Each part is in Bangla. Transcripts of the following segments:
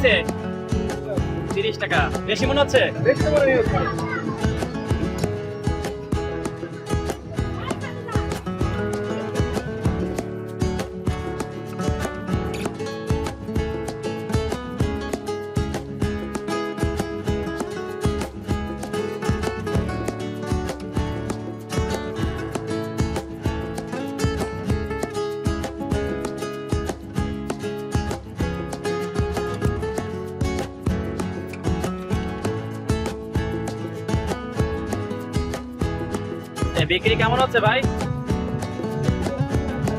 নিছে তিরিশ টাকা। বেশি মনে হচ্ছে? এ, বিক্রি কেমন হচ্ছে ভাই?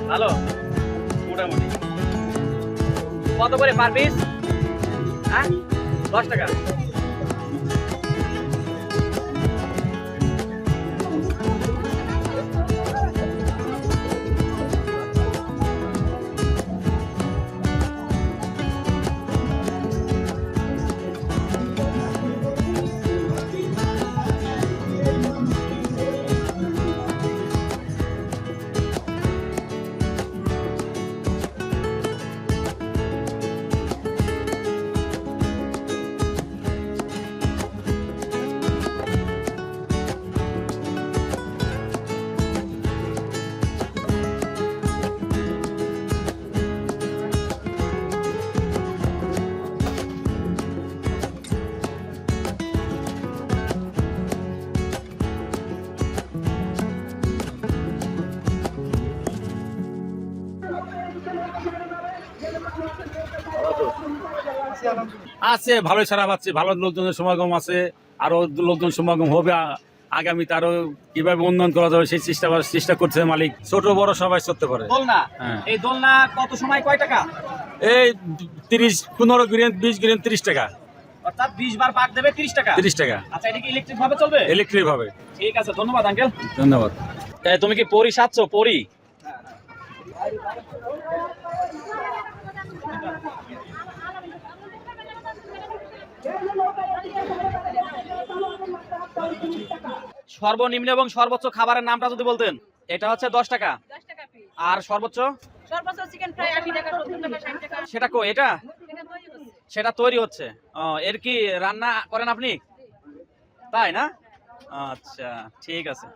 ভালো? মোটামুটি। কত করে পার পিস হ্যাঁ? দশ টাকা। আছে ভালোই সারা পাচ্ছে। ভালো লোকজনের সমাগম আছে আরও লোকজন সমাগম হবে। আগামীতে আরও কীভাবে উন্নয়ন করা যাবে সেই চেষ্টা চেষ্টা করছে মালিক। ছোট বড় সবাই পারে। দোলনা? হ্যাঁ। এই দোলনা কত সময় কয় টাকা? এই তিরিশ পনেরো গ্রেন বিশ গ্রেন তিরিশ টাকা। অর্থাৎ বিশ বার পাক দেবে তিরিশ টাকা। তিরিশ টাকা। আচ্ছা এটা কি ইলেকট্রিক ভাবে চলবে? ইলেকট্রিক ভাবে। ঠিক আছে ধন্যবাদ আঙ্কেল ধন্যবাদ। তুমি কি পরি সাচ্ছ পরি? সর্বনিম্ন এবং সর্বোচ্চ খাবারের নামটা যদি বলতেন এটা হচ্ছে দশ টাকা। আর সর্বোচ্চ? সেটা কো এটা? সেটা তৈরি হচ্ছে। এর কি রান্না করেন আপনি? তাই না? আচ্ছা ঠিক আছে।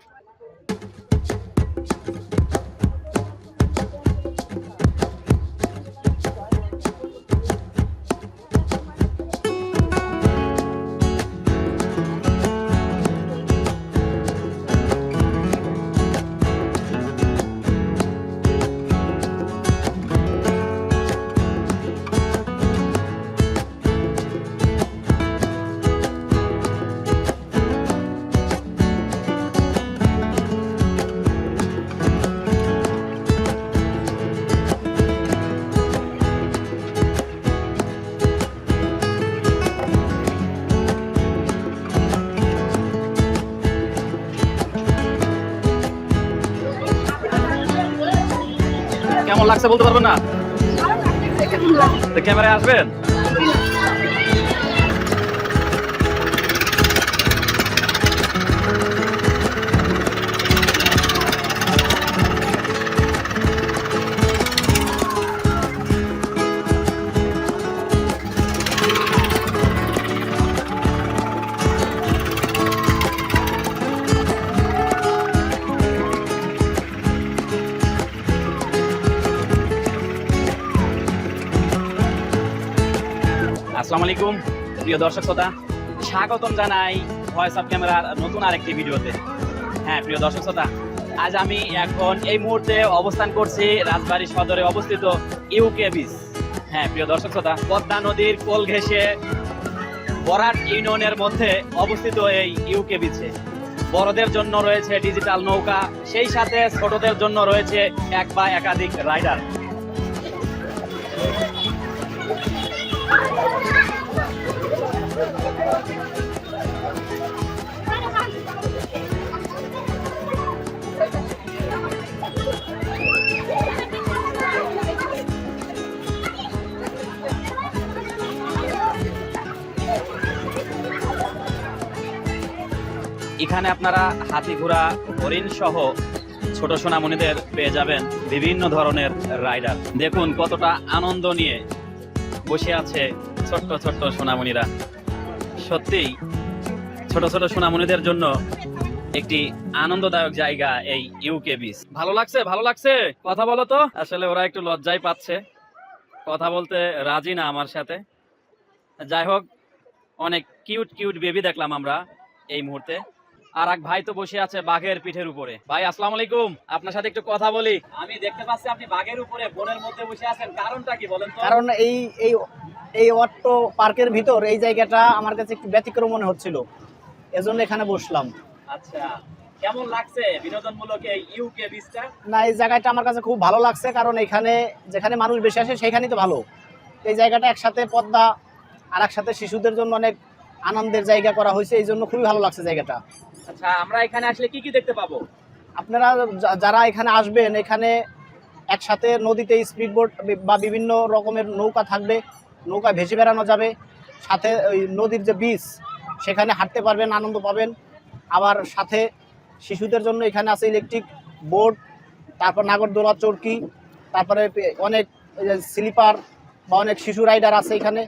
বলতে পারবেন না? ক্যামেরায় আসবেন? প্রিয় দর্শক শ্রোতা, স্বাগতম জানাই ভয়েস অফ ক্যামেরার নতুন আরেকটি ভিডিওতে। হ্যাঁ প্রিয় দর্শক শ্রোতা, আজ আমি এখন এই মুহূর্তে অবস্থান করছি রাজবাড়ী সদরে অবস্থিত ইউকে বিচ হ্যাঁ প্রিয় দর্শক শ্রোতা, পদ্মা নদীর কোল ঘেঁষে বরাট ইউনিয়নের মধ্যে অবস্থিত এই ইউকে বিচে বড়দের জন্য রয়েছে ডিজিটাল নৌকা, সেই সাথে ছোটদের জন্য রয়েছে এক বা একাধিক রাইডার। এখানে আপনারা হাতি ঘোড়া, হরিণ সহ ছোট সোনামণিদের পেয়ে যাবেন বিভিন্ন ধরনের রাইডার। দেখুন কতটা আনন্দ নিয়ে বসে আছে ছোট্ট ছোট্ট সোনামণিরা। সত্যিই ছোট ছোট সোনামণিদের জন্য একটি আনন্দদায়ক জায়গা এই ইউকে বিচ ভালো লাগছে? ভালো লাগছে? কথা বলো তো। আসলে ওরা একটু লজ্জাই পাচ্ছে। কথা বলতে রাজি না আমার সাথে। যাই হোক, অনেক কিউট কিউট বেবি দেখলাম আমরা এই মুহূর্তে। আর এক ভাই তো বসে আছে বাঘের পিঠের উপরে। ভাই, আসসালামু আলাইকুম। আপনার সাথে একটু কথা বলি। আমি দেখতে পাচ্ছি আপনি বাঘের উপরে, বনের মধ্যে বসে আছেন। কারণটা কি বলেন কারণ এই এই এই অট্ট পার্কের ভিতর এই জায়গাটা আমার কাছে একটু ব্যতিক্রম মনে হচ্ছিল। এজন্য এখানে বসলাম। আচ্ছা কেমন লাগছে বিনোদনমূলক এই ইউকে বিচটা না এই জায়গাটা আমার কাছে খুব ভালো লাগছে কারণ এখানে যেখানে মানুষ বেশি আসে সেখানেই তো ভালো। এই জায়গাটা একসাথে পদ্মা আর একসাথে শিশুদের জন্য অনেক আনন্দের জায়গা করা হয়েছে এই জন্য খুবই ভালো লাগছে জায়গাটা। আচ্ছা আমরা এখানে আসলে কি কি দেখতে পাবো? আপনারা যারা এখানে আসবেন এখানে একসাথে নদীতে স্পিড বোট বা বিভিন্ন রকমের নৌকা থাকবে নৌকা ভেসে বেড়ানো যাবে। সাথে ওই নদীর যে বীজ সেখানে হাঁটতে পারবেন আনন্দ পাবেন। আবার সাথে শিশুদের জন্য এখানে আছে ইলেকট্রিক বোর্ড তারপর নাগরদোলা চরকি তারপরে অনেক স্লিপার বা অনেক শিশু রাইডার আছে এখানে।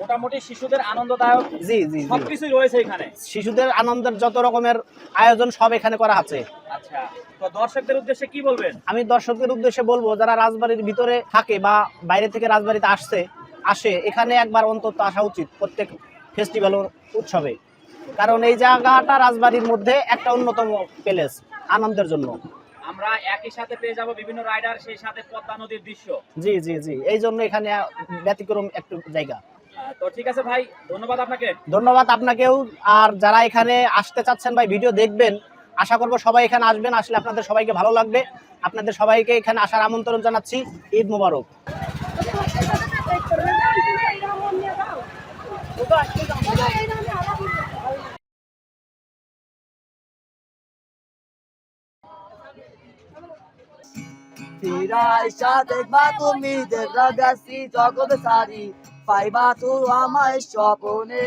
মোটামুটি শিশুদের আনন্দদায়ক জি জি। সবকিছুই রয়েছে এখানে। শিশুদের আনন্দের যত রকমের আয়োজন সব এখানে করা আছে। আচ্ছা তো দর্শকদের উদ্দেশ্যে কি বলবেন? আমি দর্শকদের উদ্দেশ্যে বলব যারা রাজবাড়ির ভিতরে থাকে বা বাইরে থেকে রাজবাড়িতে আসছে আসে এখানে একবার অন্তত আসা উচিত প্রত্যেক ফেস্টিভ্যাল উৎসবে। কারণ এই জায়গাটা রাজবাড়ির মধ্যে একটা অন্যতম প্যালেস আনন্দের জন্য। আমরা একই সাথে পেয়ে যাব বিভিন্ন রাইডার সেই সাথে পদ্মা নদীর দৃশ্য। জি জি জি এই জন্য এখানে ব্যতিক্রম একটু জায়গা। তো ঠিক আছে ভাই ধন্যবাদ আপনাকে। ধন্যবাদ আপনাকেও আর যারা এখানে আসতে চাচ্ছেন বা ভিডিও দেখবেন আশা করব সবাই এখানে আসবেন আসলে আপনাদের সবাইকে ভালো লাগবে। আপনাদের সবাইকে এখানে আসার আমন্ত্রণ জানাচ্ছি ঈদ মোবারক। ফিরাইসা দেখবা তুমি দেখলা গেছি সারি, পাইবা তো আমায় স্বপনে।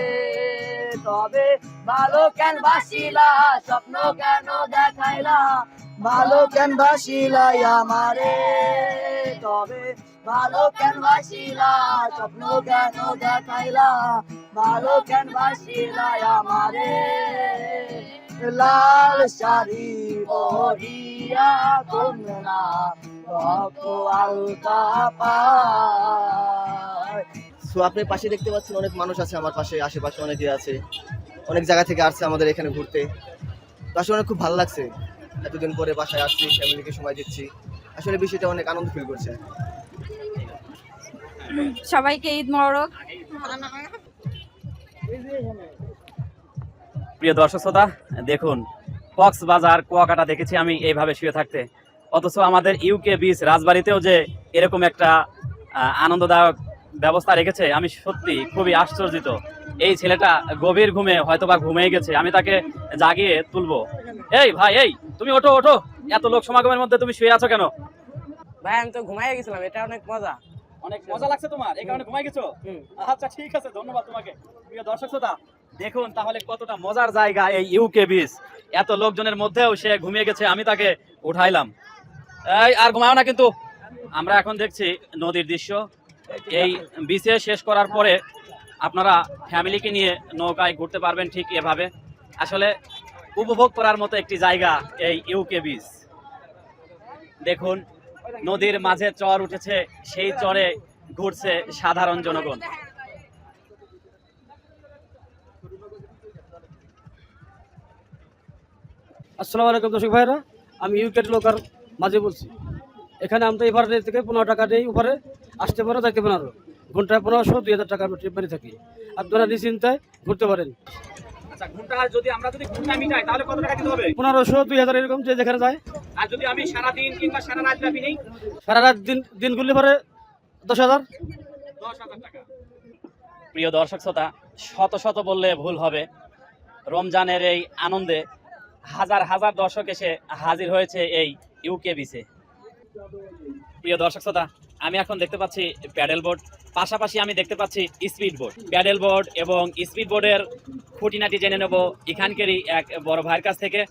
তবে ভালো কেন বাসিলা, স্বপ্ন কেন দেখাইলা? ভালো বাসিলাই আমারে। তবে ভালো বাসিলা স্বপ্ন কেন দেখাইলা? ভালো আমারে। লাল শাড়ি বহিয়া কন্যা আলতা সো আপনি পাশে দেখতে পাচ্ছেন অনেক মানুষ আছে আমার পাশে, আশেপাশে অনেকে আছে। অনেক জায়গা থেকে আসছে আমাদের এখানে ঘুরতে। তো আসলে অনেক খুব ভালো লাগছে। এতদিন পরে বাসায় আসছি ফ্যামিলিকে সময় দিচ্ছি। আসলে বিষয়টা অনেক আনন্দ ফিল করছে। সবাইকে ঈদ মোবারক। প্রিয় দর্শক শ্রোতা দেখুন কক্সবাজার কুয়াকাটা দেখেছি আমি এইভাবে শুয়ে থাকতে। অথচ আমাদের ইউকে বিচ রাজবাড়িতেও যে এরকম একটা আনন্দদায়ক ব্যবস্থা রেখেছে আমি সত্যি খুবই আশ্চর্যিত। এই ছেলেটা গভীর ঘুমে হয়তো বা ঘুমিয়ে গেছে আমি তাকে জাগিয়ে তুলবো। এই ভাই এই তুমি ওঠো ওঠো। এত লোক সমাগমের মধ্যে তুমি শুয়ে আছো কেন? ভাই আমি তো ঘুমাই গেছিলাম এটা অনেক মজা। অনেক মজা লাগছে তোমার এই কারণে ঘুমাই গেছো? আচ্ছা ঠিক আছে ধন্যবাদ তোমাকে। প্রিয় দর্শক শ্রোতা দেখুন তাহলে কতটা মজার জায়গা এই ইউকে বিচ এত লোকজনের মধ্যেও সে ঘুমিয়ে গেছে আমি তাকে উঠাইলাম। এই আর ঘুমাও না কিন্তু। আমরা এখন দেখছি নদীর দৃশ্য। এই বিচে শেষ করার পরে আপনারা ফ্যামিলিকে নিয়ে নৌকায় ঘুরতে পারবেন ঠিক এভাবে। আসলে উপভোগ করার মতো একটি জায়গা এই ইউকে বিচ দেখুন, নদীর মাঝে চর উঠেছে, সেই চরে ঘুরছে সাধারণ জনগণ। আসসালামু আলাইকুম দর্শক ভাইরা, আমি ইউকেট লোকার মাঝে বলছি। এখানে আমরা এবার থেকে পনেরো টাকা দিই উপরে আসতে পারো যাইতে পারো ঘন্টায় পনেরোশো দুই হাজার টাকা আমরা ট্রিপ বাড়ি থাকি। আপনারা নিশ্চিন্তায় ঘুরতে পারেন। আচ্ছা পনেরোশো দুই হাজার এরকম যে যেখানে যায়। আর যদি আমি সারা দিন কিংবা সারা রাত ব্যাপী নেই? সারা রাত দিন দিন ঘুরলে পরে দশ হাজার। টাকা। প্রিয় দর্শক শ্রোতা শত শত বললে ভুল হবে। রমজানের এই আনন্দে হাজার হাজার দর্শক এসে হাজির হয়েছে এই ইউকে বিচে প্রিয় দর্শক শ্রোতা, আমি এখন দেখতে পাচ্ছি প্যাডেল বোর্ড। পাশাপাশি আমি দেখতে পাচ্ছি স্পিড বোর্ড। প্যাডেল বোর্ড এবং স্পিড বোর্ডের খুঁটিনাটি জেনে নেব এখানকারই এক বড় ভাইয়ের কাছ থেকে।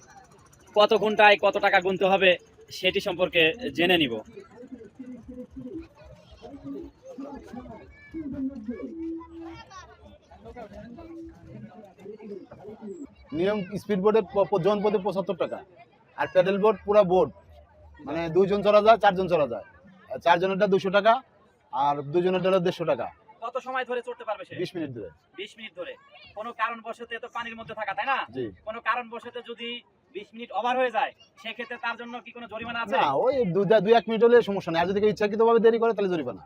কত ঘন্টায় কত টাকা গুনতে হবে সেটি সম্পর্কে জেনে নিব। নিয়ম স্পিড বোর্ডের জন পদে পঁচাত্তর টাকা। আর প্যাডেল বোর্ড পুরো বোর্ড। মানে দুইজন চলা যায় চারজন চলা যায়। চারজনেরটা দুশো টাকা আর দুজনেরটা হলো দেড়শো টাকা। কত সময় ধরে চড়তে পারবে সে? বিশ মিনিট ধরে। বিশ মিনিট ধরে। কোনো কারণবশত তো পানির মধ্যে থাকা তাই না? কোনো কারণবশত যদি বিশ মিনিট ওভার হয়ে যায় সেক্ষেত্রে তার জন্য কি কোনো জরিমানা আছে? না ওই দুই দুই এক মিনিট হলে সমস্যা নেই। আর যদি কেউ ইচ্ছাকৃতভাবে দেরি করে তাহলে জরিমানা।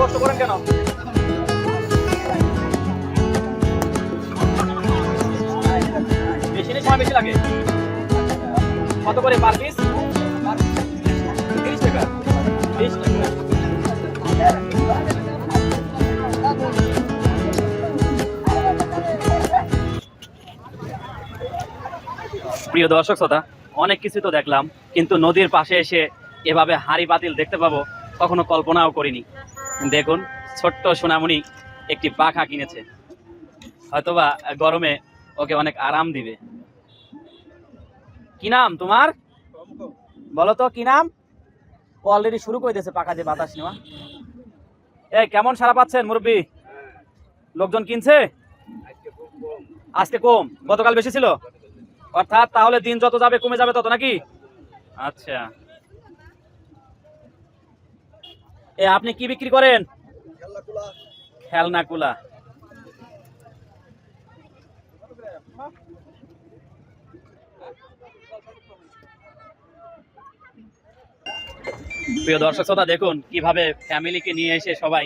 কষ্ট করেন কেন? মেশিনে সময় বেশি লাগে। কত করে পার পিস তিরিশ টাকা। বিশ টাকা। প্রিয় দর্শক শ্রোতা, অনেক কিছু তো দেখলাম, কিন্তু নদীর পাশে এসে এভাবে হাড়ি বাতিল দেখতে পাবো, কখনো কল্পনাও করিনি। দেখুন, ছোট্ট সোনামণি একটি পাখা কিনেছে। হয়তোবা গরমে ওকে অনেক আরাম দিবে। কি নাম তোমার? বলো তো, কি নাম? অলরেডি শুরু করে দিয়েছে পাখা দিয়ে বাতাস নেওয়া। এই, কেমন সারা পাচ্ছেন মুরব্বী? লোকজন কিনছে? আজকে কম। গতকাল বেশি ছিল? অর্থাৎ তাহলে দিন যত যাবে, কমে যাবে তত নাকি? আচ্ছা। এ আপনি কি বিক্রি করেন? খেলনা কুলা প্রিয় দর্শক শ্রোতা দেখুন কীভাবে ফ্যামিলিকে নিয়ে এসে সবাই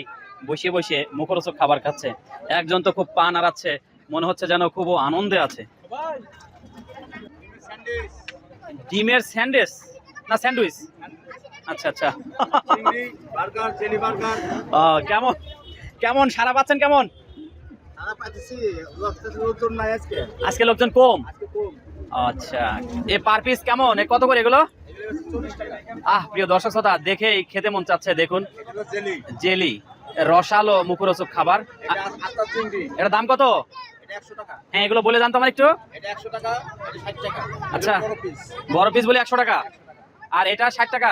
বসে বসে মুখরোচক খাবার খাচ্ছে। একজন তো খুব পা নাড়াচ্ছে মনে হচ্ছে যেন খুব আনন্দে আছে। ডিমের স্যান্ডউইচ। না স্যান্ডউইচ। আচ্ছা আচ্ছা। কেমন? কেমন? সারা পাচ্ছেন কেমন? আজকে। লোকজন কম? আচ্ছা। এ পার পিস কেমন? এ কত করে এগুলো? আহ প্রিয় দর্শক শ্রোতা দেখেই খেতে মন চাচ্ছে দেখুন। জেলি। রসালো মুখরোচক খাবার। এটা দাম কত? হ্যাঁ এগুলো বলে জানতো আমার একটু। আচ্ছা। বড় পিস বলে একশো টাকা। আর এটা ষাট টাকা।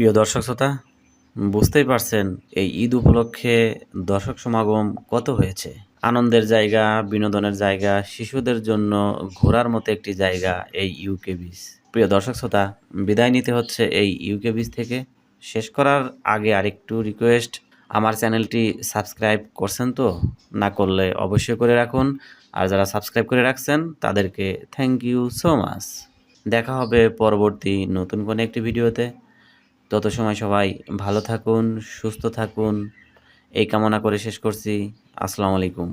প্রিয় দর্শক শ্রোতা, বুঝতেই পারছেন এই ঈদ উপলক্ষে দর্শক সমাগম কত হয়েছে? আনন্দের জায়গা, বিনোদনের জায়গা, শিশুদের জন্য ঘোরার মতো একটি জায়গা এই ইউকে বিচ প্রিয় দর্শক শ্রোতা, বিদায় নিতে হচ্ছে এই ইউকে বিচ থেকে। শেষ করার আগে আরেকটু রিকোয়েস্ট আমার চ্যানেলটি সাবস্ক্রাইব করছেন তো? না করলে অবশ্যই করে রাখুন। আর যারা সাবস্ক্রাইব করে রাখছেন, তাদেরকে থ্যাংক ইউ সো মাচ দেখা হবে পরবর্তী নতুন কোনো একটি ভিডিওতে তত সময় সবাই ভালো থাকুন সুস্থ থাকুন। এই কামনা করে শেষ করছি। আসসালামু আলাইকুম।